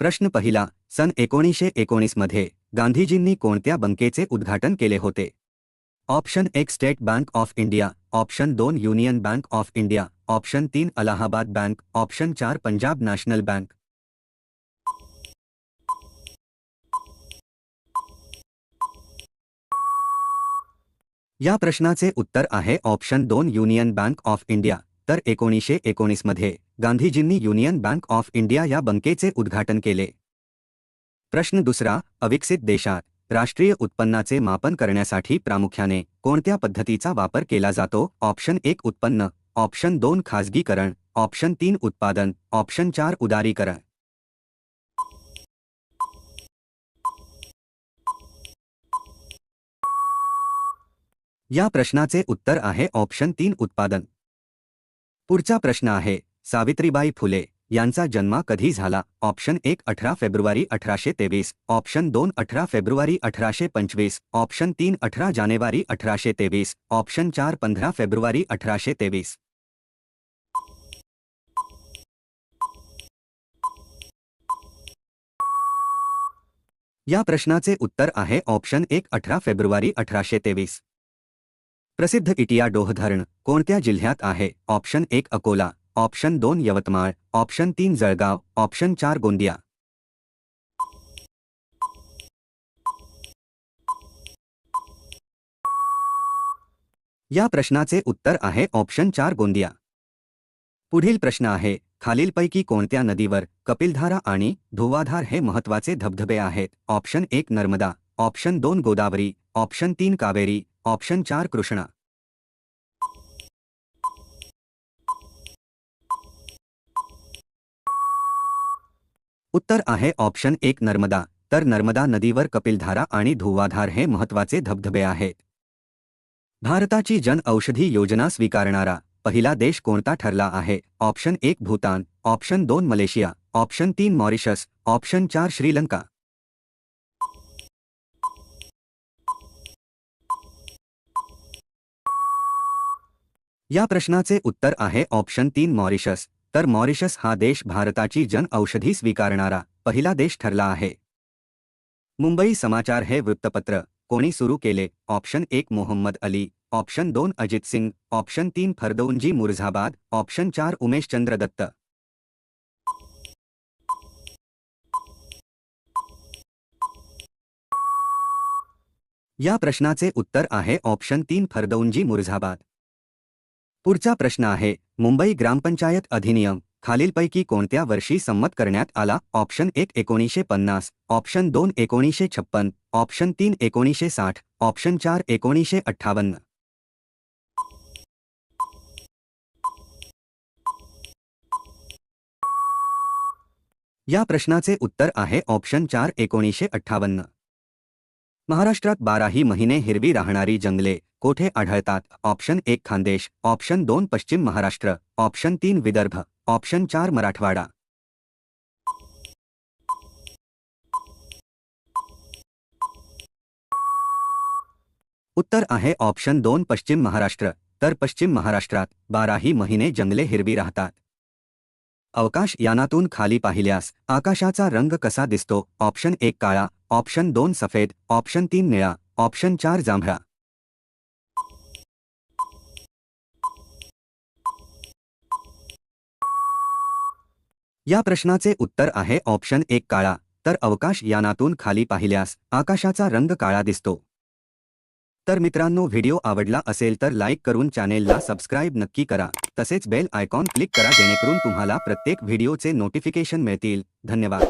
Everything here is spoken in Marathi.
प्रश्न पहिला, सन एकोणीसशे एकोणीस मध्ये गांधीजींनी कोणत्या बँकेचे उद्घाटन केले होते? ऑप्शन एक, State Bank of India, option दोन, Union Bank of India, option तीन, अलाहाबाद बँक, ऑप्शन चार, पंजाब नॅशनल बँक. या प्रश्नाचे उत्तर आहे ऑप्शन दोन, युनियन बँक ऑफ़ इंडिया. तर एकोणीसशे एकोणीसमध्ये गांधीजींनी युनियन बँक ऑफ इंडिया या बँकेचे उद्घाटन केले. प्रश्न दुसरा अविकसित देशात राष्ट्रीय उत्पन्नाचे मापन करण्यासाठी प्रामुख्याने कोणत्या पद्धतीचा वापर केला जातो? ऑप्शन एक उत्पन्न ऑप्शन दोन खाजगीकरण ऑप्शन तीन उत्पादन ऑप्शन चार उदारीकरण. या प्रश्नाचे उत्तर आहे ऑप्शन तीन उत्पादन. पुढचा प्रश्न आहे सावित्रीबाई फुले यांचा जन्म कधी झाला? ऑप्शन एक अठरा फेब्रुवारी अठराशे तेवीस. ऑप्शन दोन अठरा फेब्रुवारी अठराशे पंचवीस. ऑप्शन तीन अठरा जानेवारी अठराशे तेवीस. ऑप्शन चार पंधरा फेब्रुवारी अठराशे तेवीस. या प्रश्नाचे उत्तर आहे ऑप्शन एक अठरा फेब्रुवारी अठराशे तेवीस. प्रसिद्ध इटिया डोह धरण कोणत्या जिल्ह्यात आहे? ऑप्शन एक अकोला ऑप्शन दोन यवतमाळ ऑप्शन तीन जळगाव ऑप्शन चार गोंदिया. या प्रश्नाचे उत्तर आहे ऑप्शन चार गोंदिया. पुढील प्रश्न आहे खालीलपैकी कोणत्या नदीवर कपिलधारा आणि धुवाधार हे महत्त्वाचे धबधबे आहेत? ऑप्शन एक नर्मदा ऑप्शन दोन गोदावरी ऑप्शन तीन कावेरी ऑप्शन चार कृष्णा. उत्तर आहे ऑप्शन एक नर्मदा. तर नर्मदा नदीवर कपिलधारा आणि धुवाधार हे महत्त्वाचे धबधबे आहेत. भारताची जन औषधी योजना स्वीकारणारा पहिला देश कोणता ठरला आहे? ऑप्शन एक भूतान ऑप्शन दोन मलेशिया ऑप्शन तीन मॉरिशस ऑप्शन चार श्रीलंका. या प्रश्नाचे उत्तर आहे ऑप्शन तीन मॉरिशस. तर मॉरिशस हा देश भारताची जन औषधी स्वीकारणारा पहिला देश ठरला आहे. मुंबई समाचार हे वृत्तपत्र. कोणी सुरू केले? ऑप्शन एक मोहम्मद अली. ऑप्शन दोन अजित सिंग. ऑप्शन तीन फरदौनजी मुर्झाबाद. ऑप्शन चार उमेशचंद्र दत्त. या प्रश्नाचे उत्तर आहे ऑप्शन तीन फरदौनजी मुर्झाबाद. पुढचा प्रश्न आहे मुंबई ग्रामपंचायत अधिनियम खालीलपैकी कोणत्या वर्षी संमत करण्यात आला? ऑप्शन एक एकोणीसशे पन्नास ऑप्शन दोन एकोणीसशे छप्पन ऑप्शन तीन एकोणीसशे साठ ऑप्शन चार एकोणीसशे अठ्ठावन्न. या प्रश्नाचे उत्तर आहे ऑप्शन चार एकोणीसशे अठ्ठावन्न. महाराष्ट्रात बाराही महिने हिरवी राहणारी जंगले कोठे आढळतात? ऑप्शन एक खानदेश ऑप्शन दोन पश्चिम महाराष्ट्र ऑप्शन तीन विदर्भ ऑप्शन चार मराठवाडा. उत्तर आहे ऑप्शन दोन पश्चिम महाराष्ट्र तर पश्चिम महाराष्ट्रात बाराही महिने जंगले हिरवी राहतात. अवकाश यानातून खाली पाहिल्यास आकाशाचा रंग कसा दिसतो? ऑप्शन एक काळा ऑप्शन दोन सफेद ऑप्शन तीन निळा ऑप्शन चार जांभळा. या प्रश्नाचे उत्तर आहे ऑप्शन एक काळा तर अवकाश यानातून खाली पाहिल्यास आकाशाचा रंग काळा दिसतो. तर मित्रांनो व्हिडिओ आवडला असेल तर लाईक करून चॅनेलला सबस्क्राईब नक्की करा. तसेच बेल आयकॉन क्लिक करा जेणेकरून तुम्हाला प्रत्येक व्हिडिओचे नोटिफिकेशन मिळतील. धन्यवाद.